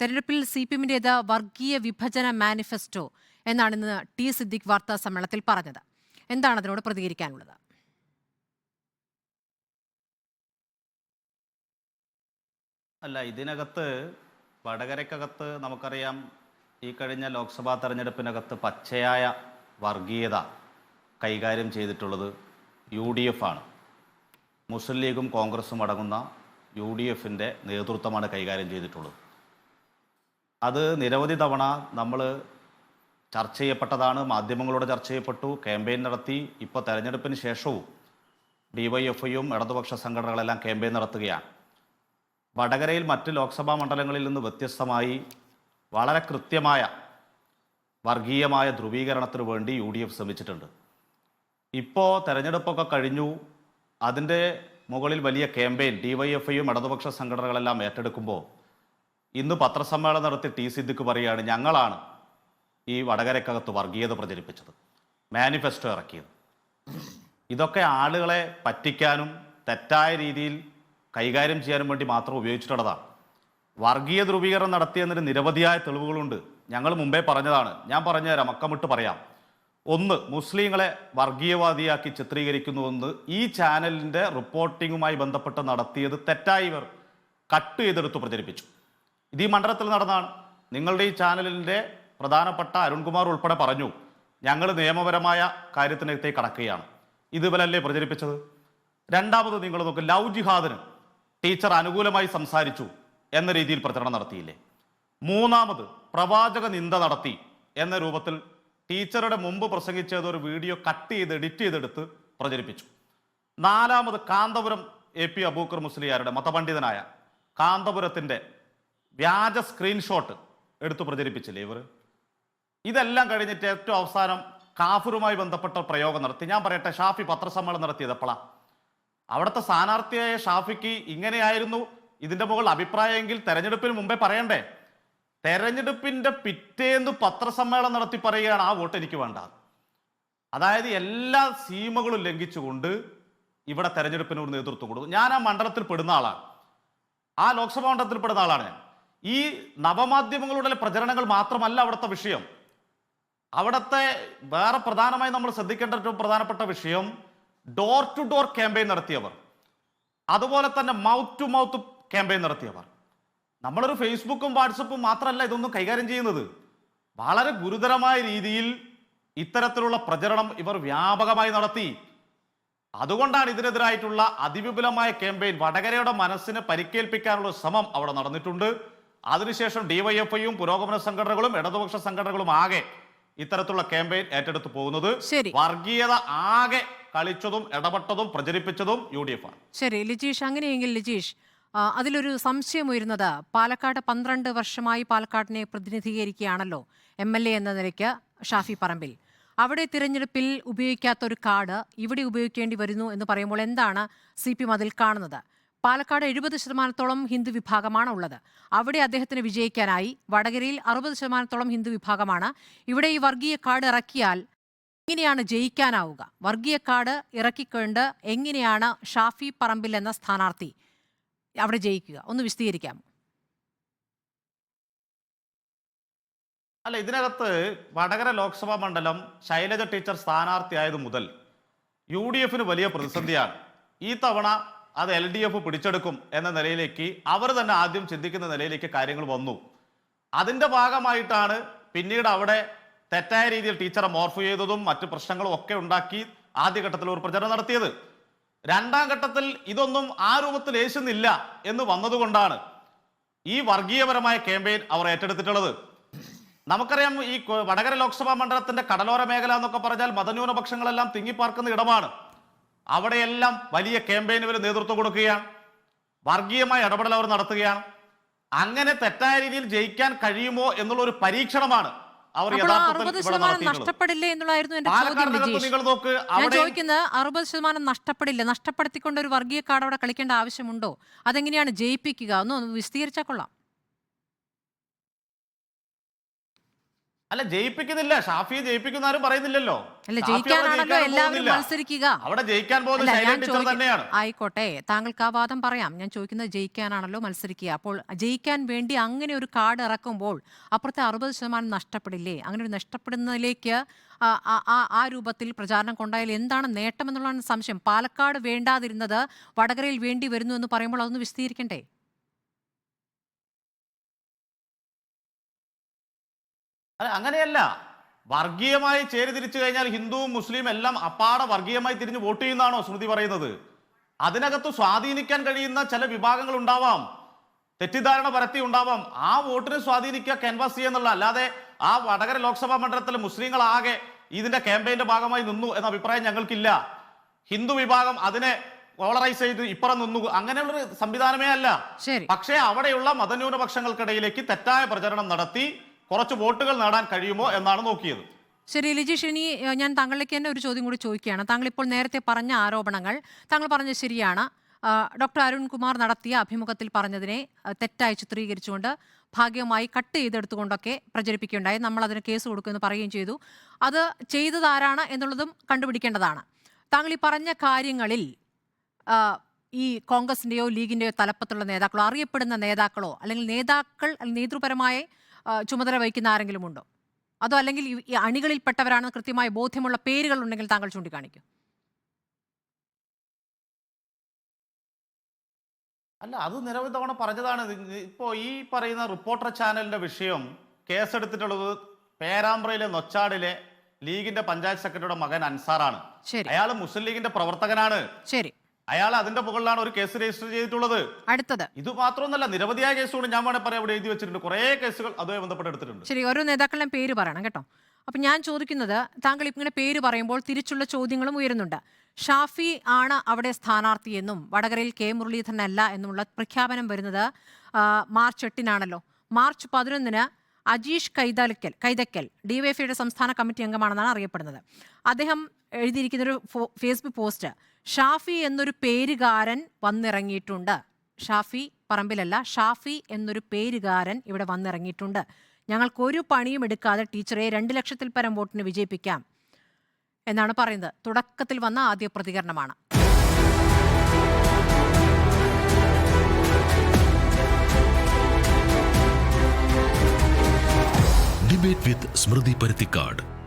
തെരഞ്ഞെടുപ്പിൽ C P എമ്മിന്റേത് വർഗീയ വിഭജന മാനിഫെസ്റ്റോ എന്നാണ് ഇന്ന് ടി സിദ്ദിഖ് വാർത്താ സമ്മേളനത്തിൽ പറഞ്ഞത്. എന്താണ് അതിനോട് പ്രതികരിക്കാനുള്ളത്? അല്ല ഇതിനകത്ത് വടകരക്കകത്ത് നമുക്കറിയാം ഈ കഴിഞ്ഞ ലോക്സഭാ തെരഞ്ഞെടുപ്പിനകത്ത് പച്ചയായ വർഗീയത കൈകാര്യം ചെയ്തിട്ടുള്ളത് യു ഡി എഫ് ആണ് മുസ്ലിം ലീഗും കോൺഗ്രസും അടങ്ങുന്ന യു ഡി എഫിന്റെ നേതൃത്വമാണ് കൈകാര്യം ചെയ്തിട്ടുള്ളത്. അത് നിരവധി തവണ നമ്മൾ ചർച്ച ചെയ്യപ്പെട്ടതാണ് മാധ്യമങ്ങളോട് ചർച്ച ചെയ്യപ്പെട്ടു ക്യാമ്പയിൻ നടത്തി ഇപ്പോൾ തെരഞ്ഞെടുപ്പിന് ശേഷവും ഡിവൈഎഫ്ഐയും ഇടതുപക്ഷ സംഘടനകളെല്ലാം ക്യാമ്പയിൻ നടത്തുകയാണ്. വടകരയിൽ മറ്റ് ലോക്സഭാ മണ്ഡലങ്ങളിൽ നിന്ന് വ്യത്യസ്തമായി വളരെ കൃത്യമായ വർഗീയമായ ധ്രുവീകരണത്തിന് വേണ്ടി യു ഡി എഫ് ശ്രമിച്ചിട്ടുണ്ട്. ഇപ്പോൾ തെരഞ്ഞെടുപ്പൊക്കെ കഴിഞ്ഞു അതിന്റെ മുകളിൽ വലിയ ക്യാമ്പയിൻ ഡിവൈഎഫ്ഐയും ഇടതുപക്ഷ സംഘടനകളെല്ലാം ഏറ്റെടുക്കുമ്പോൾ ഇന്ന് പത്രസമ്മേളനം നടത്തി ടി സിദ്ദിഖ് പറയുകയാണ് ഞങ്ങളാണ് ഈ വടകരക്കകത്ത് വർഗീയത പ്രചരിപ്പിച്ചത് മാനിഫെസ്റ്റോ ഇറക്കിയത്. ഇതൊക്കെ ആളുകളെ പറ്റിക്കാനും തെറ്റായ രീതിയിൽ കൈകാര്യം ചെയ്യാനും വേണ്ടി മാത്രം ഉപയോഗിച്ചിട്ടുള്ളതാണ്. വർഗീയ ധ്രുവീകരണം നടത്തിയതിന് നിരവധിയായ തെളിവുകളുണ്ട്. ഞങ്ങൾ മുമ്പേ പറഞ്ഞതാണ്. ഞാൻ പറഞ്ഞുതരാം അക്കമിട്ട് പറയാം. ഒന്ന് മുസ്ലിങ്ങളെ വർഗീയവാദിയാക്കി ചിത്രീകരിക്കുന്നുവെന്ന് ഈ ചാനലിന്റെ റിപ്പോർട്ടിങ്ങുമായി ബന്ധപ്പെട്ട് നടത്തിയത് തെറ്റായി ഇവർ കട്ട് ചെയ്തെടുത്ത് പ്രചരിപ്പിച്ചു. ഇത് ഈ മണ്ഡലത്തിൽ നടന്നാണ് നിങ്ങളുടെ ഈ ചാനലിന്റെ പ്രധാനപ്പെട്ട അരുൺകുമാർ ഉൾപ്പെടെ പറഞ്ഞു ഞങ്ങൾ നിയമപരമായ കാര്യത്തിനകത്തേക്ക് കടക്കുകയാണ്. ഇതുപോലല്ലേ പ്രചരിപ്പിച്ചത്? രണ്ടാമത് നിങ്ങൾ നോക്ക് ലവ് ജിഹാദിന് ടീച്ചർ അനുകൂലമായി സംസാരിച്ചു എന്ന രീതിയിൽ പ്രചരണം നടത്തിയില്ലേ? മൂന്നാമത് പ്രവാചക നിന്ദ നടത്തി എന്ന രൂപത്തിൽ ടീച്ചറുടെ മുമ്പ് പ്രസംഗിച്ചത് ഒരു വീഡിയോ കട്ട് ചെയ്ത് എഡിറ്റ് ചെയ്തെടുത്ത് പ്രചരിപ്പിച്ചു. നാലാമത് കാന്തപുരം എ പി അബൂക്കർ മുസ്ലിയാരുടെ മതപണ്ഡിതനായ കാന്തപുരത്തിന്റെ വ്യാജ സ്ക്രീൻഷോട്ട് എടുത്തു പ്രചരിപ്പിച്ചില്ലേ ഇവർ ഇതെല്ലാം കഴിഞ്ഞിട്ട് ഏറ്റവും അവസാനം കാഫറുമായി ബന്ധപ്പെട്ട പ്രയോഗം നടത്തി. ഞാൻ പറയട്ടെ ഷാഫി പത്രസമ്മേളനം നടത്തിയത് എപ്പോഴാ അവിടുത്തെ സ്ഥാനാർത്ഥിയായ ഷാഫിക്ക് ഇങ്ങനെയായിരുന്നു ഇതിന്റെ മുകളിൽ അഭിപ്രായമെങ്കിൽ തെരഞ്ഞെടുപ്പിന് മുമ്പേ പറയണ്ടേ? തെരഞ്ഞെടുപ്പിന്റെ പിറ്റേന്ന് പത്രസമ്മേളനം നടത്തി പറയുകയാണ് ആ വോട്ട് എനിക്ക് വേണ്ട. അതായത് എല്ലാ സീമകളും ലംഘിച്ചുകൊണ്ട് ഇവിടെ തെരഞ്ഞെടുപ്പിനോട് നേതൃത്വം കൊടുക്കും ഞാൻ ആ മണ്ഡലത്തിൽ പെടുന്ന ആളാണ്. ആ ലോക്സഭാ മണ്ഡലത്തിൽ പെടുന്ന ആളാണ് ഞാൻ. ഈ നവമാധ്യമങ്ങളുടെ പ്രചരണങ്ങൾ മാത്രമല്ല അവിടുത്തെ വിഷയം. അവിടുത്തെ വേറെ പ്രധാനമായി നമ്മൾ ശ്രദ്ധിക്കേണ്ട ഏറ്റവും പ്രധാനപ്പെട്ട വിഷയം ഡോർ ടു ഡോർ ക്യാമ്പയിൻ നടത്തിയവർ. അതുപോലെ തന്നെ മൗത്ത് ടു മൗത്ത് ക്യാമ്പയിൻ നടത്തിയവർ. നമ്മളൊരു ഫേസ്ബുക്കും വാട്സപ്പും മാത്രമല്ല ഇതൊന്നും കൈകാര്യം ചെയ്യുന്നത്. വളരെ ഗുരുതരമായ രീതിയിൽ ഇത്തരത്തിലുള്ള പ്രചരണം ഇവർ വ്യാപകമായി നടത്തി. അതുകൊണ്ടാണ് ഇതിനെതിരായിട്ടുള്ള അതിവിപുലമായ ക്യാമ്പയിൻ വടകരയുടെ മനസ്സിനെ പരിക്കേൽപ്പിക്കാനുള്ള ശ്രമം അവിടെ നടന്നിട്ടുണ്ട്. അതിനുശേഷം ഡിവൈഎഫ്ഐയും പുരോഗമന സംഘടനകളും ഇടതുപക്ഷ സംഘടനകളും ആകെ ഇത്തരത്തിലുള്ള ക്യാമ്പയിൻ ഏറ്റെടുത്ത് പോകുന്നത് വർഗീയത ആകെ കളിച്ചതും ഇടപെട്ടതും പ്രചരിപ്പിച്ചതും യു ഡി എഫ് ആണ്. ശരി ലിജീഷ് അങ്ങനെയെങ്കിൽ ലിജീഷ് അതിലൊരു സംശയം ഉയരുന്നത് പാലക്കാട് പന്ത്രണ്ട് വർഷമായി പാലക്കാടിനെ പ്രതിനിധീകരിക്കുകയാണല്ലോ എം എൽ എ എന്ന നിലയ്ക്ക് ഷാഫി പറമ്പിൽ. അവിടെ തിരഞ്ഞെടുപ്പിൽ ഉപയോഗിക്കാത്ത ഒരു കാർഡ് ഇവിടെ ഉപയോഗിക്കേണ്ടി വരുന്നു എന്ന് പറയുമ്പോൾ എന്താണ് സി പി എം അതിൽ കാണുന്നത്? പാലക്കാട് എഴുപത് ശതമാനത്തോളം ഹിന്ദു വിഭാഗമാണ് ഉള്ളത്. അവിടെ അദ്ദേഹത്തിന് വിജയിക്കാനായി വടകരയിൽ അറുപത് ശതമാനത്തോളം ഹിന്ദു വിഭാഗമാണ്. ഇവിടെ ഈ വർഗീയ കാർഡ് ഇറക്കിയാൽ എങ്ങനെയാണ് ജയിക്കാനാവുക. വർഗീയ കാർഡ് ഇറക്കിക്കൊണ്ട് എങ്ങനെയാണ് ഷാഫി പറമ്പിൽ എന്ന സ്ഥാനാർത്ഥി അവിടെ ജയിക്കുക? ഒന്ന് വിശദീകരിക്കാം. അല്ല ഇതിനകത്ത് വടകര ലോക്സഭാ മണ്ഡലം ശൈലജ ടീച്ചർ സ്ഥാനാർത്ഥിയായത് മുതൽ യു ഡി എഫിന് വലിയ പ്രതിസന്ധിയാണ്. ഈ തവണ അത് എൽ ഡി എഫ് പിടിച്ചെടുക്കും എന്ന നിലയിലേക്ക് അവർ തന്നെ ആദ്യം ചിന്തിക്കുന്ന നിലയിലേക്ക് കാര്യങ്ങൾ വന്നു. അതിന്റെ ഭാഗമായിട്ടാണ് പിന്നീട് അവിടെ തെറ്റായ രീതിയിൽ ടീച്ചറെ മോർഫ് ചെയ്തതും മറ്റ് പ്രശ്നങ്ങളും ഒക്കെ ഉണ്ടാക്കി ആദ്യഘട്ടത്തിൽ ഒരു പ്രചരണം നടത്തിയത്. രണ്ടാം ഘട്ടത്തിൽ ഇതൊന്നും ആ രൂപത്തിൽ ഏശുന്നില്ല എന്ന് വന്നതുകൊണ്ടാണ് ഈ വർഗീയപരമായ ക്യാമ്പയിൻ അവർ ഏറ്റെടുത്തിട്ടുള്ളത്. നമുക്കറിയാം ഈ വടകര ലോക്സഭാ മണ്ഡലത്തിന്റെ കടലോര മേഖല എന്നൊക്കെ പറഞ്ഞാൽ മതന്യൂനപക്ഷങ്ങളെല്ലാം തിങ്ങിപ്പാർക്കുന്ന ഇടമാണ്. അവിടെയെല്ലാം വലിയ ക്യാമ്പയിനുകൾ നേതൃത്വം കൊടുക്കുകയാണ്. വർഗീയമായ ഇടപെടൽ അവർ നടത്തുകയാണ്. അങ്ങനെ തെറ്റായ രീതിയിൽ ജയിക്കാൻ കഴിയുമോ എന്നുള്ള ഒരു പരീക്ഷണമാണ് അവർ നഷ്ടപ്പെടില്ലേ എന്നുള്ളായിരുന്നു എന്റെ ഞാൻ ചോദിക്കുന്നത് അറുപത് ശതമാനം നഷ്ടപ്പെടില്ല? നഷ്ടപ്പെടുത്തിക്കൊണ്ട് ഒരു വർഗീയ കാർഡ് അവിടെ കളിക്കേണ്ട ആവശ്യമുണ്ടോ? അതെങ്ങനെയാണ് ജയിപ്പിക്കുക? ഒന്ന് വിശദീകരിച്ചാൽ കൊള്ളാം. അല്ല ജയിപ്പിക്കുന്നില്ല. ഷാഫിയെ ജയിപ്പിക്കുന്ന ആരും പറയുന്നില്ലല്ലോ. അല്ല ജയിക്കാനാണല്ലോ എല്ലാവരും മത്സരിക്കുക. അവിടെ ജയിക്കാൻ പോകുന്നത് തന്നെയാണ്. ആയിക്കോട്ടെ താങ്കൾക്ക് ആ വാദം പറയാം. ഞാൻ ചോദിക്കുന്നത് ജയിക്കാനാണല്ലോ മത്സരിക്കുക. അപ്പോൾ ജയിക്കാൻ വേണ്ടി അങ്ങനെ ഒരു കാർഡ് ഇറക്കുമ്പോൾ അപ്പുറത്തെ അറുപത് ശതമാനം നഷ്ടപ്പെടില്ലേ? അങ്ങനെ ഒരു നഷ്ടപ്പെടുന്നതിലേക്ക് ആ, രൂപത്തിൽ പ്രചാരണം കൊണ്ടായാൽ എന്താണ് നേട്ടം എന്നുള്ളതാണ് സംശയം. പാലക്കാട് വേണ്ടാതിരുന്നത് വടകരയിൽ വേണ്ടി വരുന്നു എന്ന് പറയുമ്പോൾ അതൊന്ന് വിശദീകരിക്കണ്ടേ? അല്ല അങ്ങനെയല്ല. വർഗീയമായി ചേരി തിരിച്ചു കഴിഞ്ഞാൽ ഹിന്ദുവും മുസ്ലിം എല്ലാം അപ്പാടെ വർഗീയമായി തിരിഞ്ഞ് വോട്ട് ചെയ്യുന്നതാണോ സ്മൃതി പറയുന്നത്? അതിനകത്ത് സ്വാധീനിക്കാൻ കഴിയുന്ന ചില വിഭാഗങ്ങൾ ഉണ്ടാവാം. തെറ്റിദ്ധാരണ പരത്തി ഉണ്ടാവാം. ആ വോട്ടിനെ സ്വാധീനിക്കുക ക്യാൻവാസ് ചെയ്യുന്നുള്ള അല്ലാതെ ആ വടകര ലോക്സഭാ മണ്ഡലത്തിലെ മുസ്ലിങ്ങളാകെ ഇതിന്റെ ക്യാമ്പയിന്റെ ഭാഗമായി നിന്നു എന്ന അഭിപ്രായം ഞങ്ങൾക്കില്ല. ഹിന്ദു വിഭാഗം അതിനെ പോളറൈസ് ചെയ്ത് ഇപ്പുറം നിന്നു. അങ്ങനെയുള്ളൊരു സംവിധാനമേ അല്ല. പക്ഷേ അവിടെയുള്ള മതന്യൂനപക്ഷങ്ങൾക്കിടയിലേക്ക് തെറ്റായ പ്രചരണം നടത്തി കുറച്ച് വോട്ടുകൾ നേടാൻ കഴിയുമോ എന്നാണ് നോക്കിയത്. ശരി ലിജീഷ് ഇനി ഞാൻ താങ്കളിലേക്ക് തന്നെ ഒരു ചോദ്യം കൂടി ചോദിക്കുകയാണ്. താങ്കൾ ഇപ്പോൾ നേരത്തെ പറഞ്ഞ ആരോപണങ്ങൾ താങ്കൾ പറഞ്ഞത് ശരിയാണ്. ഡോക്ടർ അരുൺകുമാർ നടത്തിയ അഭിമുഖത്തിൽ പറഞ്ഞതിനെ തെറ്റായി ചിത്രീകരിച്ചുകൊണ്ട് ഭാഗ്യമായി കട്ട് ചെയ്തെടുത്തുകൊണ്ടൊക്കെ പ്രചരിപ്പിക്കുകയുണ്ടായി. നമ്മൾ അതിന് കേസ് കൊടുക്കുമെന്ന് പറയുകയും ചെയ്തു. അത് ചെയ്തതാരാണ് എന്നുള്ളതും കണ്ടുപിടിക്കേണ്ടതാണ്. താങ്കൾ ഈ പറഞ്ഞ കാര്യങ്ങളിൽ ഈ കോൺഗ്രസിന്റെയോ ലീഗിന്റെയോ തലപ്പത്തുള്ള നേതാക്കളോ അറിയപ്പെടുന്ന നേതാക്കളോ അല്ലെങ്കിൽ നേതാക്കൾ അല്ലെങ്കിൽ നേതൃപരമായി ചുമതല വഹിക്കുന്ന ആരെങ്കിലും ഉണ്ടോ? അതോ അല്ലെങ്കിൽ ഈ- അണികളിൽപ്പെട്ടവരാണെന്ന് കൃത്യമായ ബോധ്യമുള്ള പേരുകൾ ഉണ്ടെങ്കിൽ താങ്കൾ ചൂണ്ടിക്കാണിക്കും. അല്ല അത് നിരവധി തവണ പറഞ്ഞതാണ്. ഇപ്പോൾ ഇപ്പോ ഈ പറയുന്ന റിപ്പോർട്ടർ ചാനലിന്റെ വിഷയം കേസെടുത്തിട്ടുള്ളത് പേരാമ്പ്രയിലെ നൊച്ചാടിലെ ലീഗിന്റെ പഞ്ചായത്ത് സെക്രട്ടറിയുടെ മകൻ അൻസാറാണ്. ശരി. അയാൾ മുസ്ലിം ലീഗിന്റെ പ്രവർത്തകനാണ്. ശരി. അയാൾ അതിന്റെ മുകളിലാണ് ഒരു കേസ് രജിസ്റ്റർ ചെയ്തിട്ടുള്ളത്. അടുത്തത്. ഇത് മാത്രമൊന്നല്ല നിരവധിയായ കേസുകൾ ഞാൻ വേണമെങ്കിൽ പറയാം ഇവിടെ എഴുതി വെച്ചിട്ടുണ്ട്. കുറേ കേസുകൾ അതുമായി ബന്ധപ്പെട്ട് എടുത്തിട്ടുണ്ട്. ശരി ഓരോ നേതാക്കളുടെയും പേര് പറയണം കേട്ടോ. അപ്പൊ ഞാൻ ചോദിക്കുന്നത് താങ്കൾ ഇങ്ങനെ പേര് പറയുമ്പോൾ തിരിച്ചുള്ള ചോദ്യങ്ങളും ഉയരുന്നുണ്ട്. ഷാഫി ആണ് അവിടെ സ്ഥാനാർത്ഥിയെന്നും വടകരയിൽ കെ മുരളീധരൻ അല്ല എന്നുമുള്ള പ്രഖ്യാപനം വരുന്നത് മാർച്ച് എട്ടിനാണല്ലോ. മാർച്ച് പതിനൊന്നിന് അജീഷ് കൈതലക്കൽ കൈതക്കൽ ഡിവൈഎഫ്ഐയുടെ സംസ്ഥാന കമ്മിറ്റി അംഗമാണെന്നാണ് അറിയപ്പെടുന്നത്. അദ്ദേഹം എഴുതിയിരിക്കുന്നൊരു ഫേസ്ബുക്ക് പോസ്റ്റ്. ഷാഫി എന്നൊരു പേരുകാരൻ വന്നിറങ്ങിയിട്ടുണ്ട്. ഷാഫി പറമ്പിലല്ല ഷാഫി എന്നൊരു പേരുകാരൻ ഇവിടെ വന്നിറങ്ങിയിട്ടുണ്ട്. ഞങ്ങൾക്ക് ഒരു പണിയും എടുക്കാതെ ടീച്ചറെ രണ്ട് ലക്ഷത്തിൽ പരം വോട്ടിന് വിജയിപ്പിക്കാം എന്നാണ് പറയുന്നത്. തുടക്കത്തിൽ വന്ന ആദ്യ പ്രതികരണമാണ്. ഡിബേറ്റ് വിത്ത് സ്മൃതി പരുത്തിക്കാട്